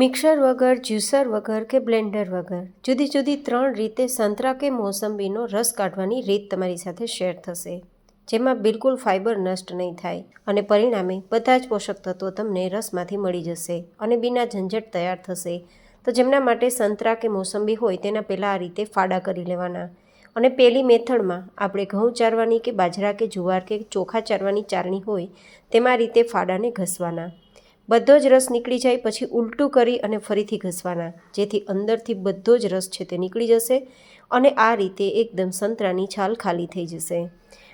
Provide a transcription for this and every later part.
Mixer વગર, juicer વગર કે બ્લેન્ડર વગર? જુદી જુદી ત્રણ રીતે સંતરા કે મોસંબીનો રસ કાઢવાની રીત તમારી સાથે શેર થશે. જેમાં બિલકુલ ફાઇબર નષ્ટ નહીં થાય અને પરિણામે બધા જ પોષક તત્વો તમને રસમાંથી મળી જશે અને બિના ઝંઝટ તૈયાર થશે. તો જેમના માટે સંતરા કે મોસંબી હોય તેના પહેલાં આ રીતે ફાડા કરી લેવાના. અને પહેલી મેથડમાં આપણે ઘઉં ચારવાની કે બાજરા કે જુવાર કે ચોખા ચારવાની ચારણી હોય તેમાં રીતે ફાડાને ઘસવાના. બધો જ રસ નીકળી જાય, પછી ઉલટું કરી અને ફરીથી ઘસવાના. જેથી અંદરથી બધો જ રસ છે તે નીકળી જશે અને આ રીતે એકદમ સંતરાની છાલ ખાલી થઈ જશે.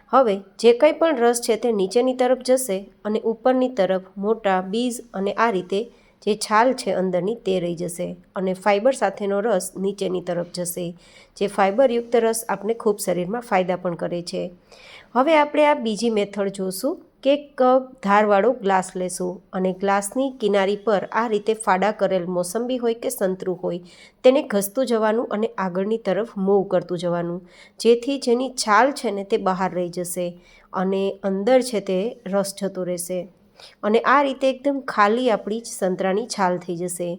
હવે, જે કંઈ પણ રસ છે તે નીચેની તરફ જશે અને ઉપરની તરફ મોટા બીજ અને આ રીતે જે છાલ છે અંદરની તે રહી જશે અને ફાઇબર સાથેનો રસ નીચેની તરફ જશે. જે ફાઇબરયુક્ત રસ આપણે ખૂબ શરીરમાં ફાયદા પણ કરે છે. હવે આપણે આ બીજી મેથડ જોશું. કે કપ ધારવાળો ગ્લાસ લેશું અને ગ્લાસની કિનારી પર આ રીતે ફાડા કરેલ મોસંબી હોય કે સંતરું હોય, તેને ઘસતું જવાનું અને આગળની તરફ મૂવ કરતું જવાનું, જેથી જેની છાલ છે ને તે બહાર રહી જશે અને અંદર છે તે રસ જતો રહેશે. અને આ રીતે એકદમ ખાલી આપણી જ સંતરાની છાલ થઈ જશે.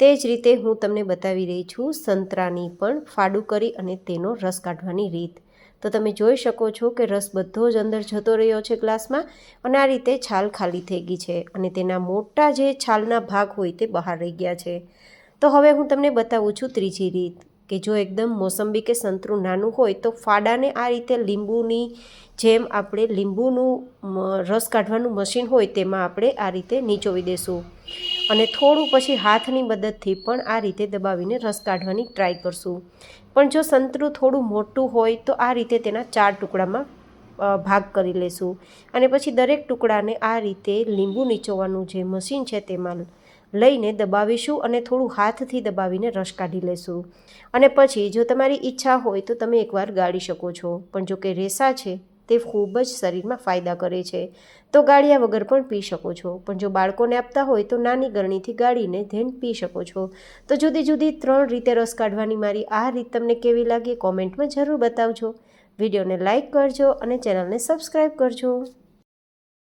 તે જ રીતે હું તમને બતાવી રહી છું સંતરાની પણ ફાડું કરી અને તેનો રસ કાઢવાની રીત. તો તમે જોઈ શકો છો કે રસ બધો જ અંદર જતો રહ્યો છે ગ્લાસમાં અને આ રીતે છાલ ખાલી થઈ ગઈ છે અને તેના મોટા જે છાલના ભાગ હોય તે બહાર રહી ગયા છે. તો હવે હું તમને બતાવું છું ત્રીજી રીત. કે જો એકદમ મોસંબી કે સંતરું નાનું હોય તો ફાડાને આ રીતે લીંબુની જેમ આપણે લીંબુનું રસ કાઢવાનું મશીન હોય તેમાં આપણે આ રીતે નીચોવી દેશું. અને થોડું પછી હાથની મદદથી પણ આ રીતે દબાવીને રસ કાઢવાની ટ્રાય કરશું. પણ જો સંતરું થોડું મોટું હોય તો આ રીતે તેના ચાર ટુકડામાં ભાગ કરી લેશું. અને પછી દરેક ટુકડાને આ રીતે લીંબુ નીચોવાનું જે મશીન છે તેમાં લઈને દબાવીશું અને થોડું હાથથી દબાવીને રસ કાઢી લેશું. અને પછી જો તમારી ઈચ્છા હોય તો તમે એકવાર ગાળી શકો છો. પણ જો કે રેસા છે, તે ખૂબ જ શરીરમાં ફાયદા કરે છે. તો ગાળિયા વગર પણ પી શકો છો. પણ જો બાળકોને આપતા હોય તો નાની ગરણીથી ગાળીને ધેન પી શકો છો. તો જુદી જુદી ત્રણ રીતે રસ કાઢવાની મારી આ રીત તમને કેવી લાગી કોમેન્ટમાં જરૂર બતાવજો. વિડીયોને લાઇક કરજો અને ચેનલને સબસ્ક્રાઈબ કરજો.